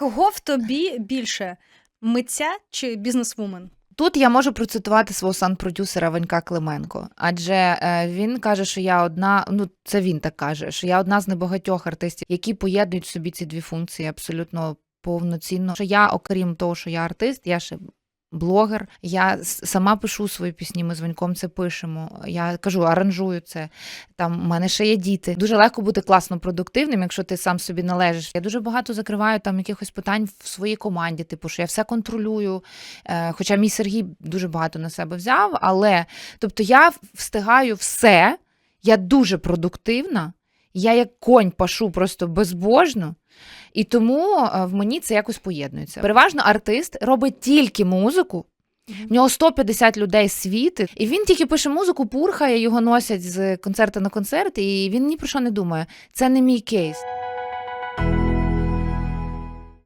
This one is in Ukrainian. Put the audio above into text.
Кого в тобі більше? Митця чи бізнесвумен? Тут я можу процитувати свого сан-продюсера Ванька Клименко, адже е, він каже, що я одна, ну це він так каже, що я одна з небагатьох артистів, які поєднують собі ці дві функції абсолютно повноцінно. Що я, окрім того, що я артист, я ще. Блогер, я сама пишу свої пісні. Ми з Ваньком це пишемо. Я кажу, аранжую це. Там у мене ще є діти. Дуже легко бути класно продуктивним, якщо ти сам собі належиш. Я дуже багато закриваю там якихось питань в своїй команді, типу, що я все контролюю. Е, Хоча мій Сергій дуже багато на себе взяв, але тобто я встигаю все, я дуже продуктивна, я як конь пашу просто безбожно. І тому е, в мені це якось поєднується. Переважно артист робить тільки музику. В нього 150 людей світить, і він тільки пише музику, пурхає, його носять з концерту на концерт, і він ні про що не думає. Це не мій кейс.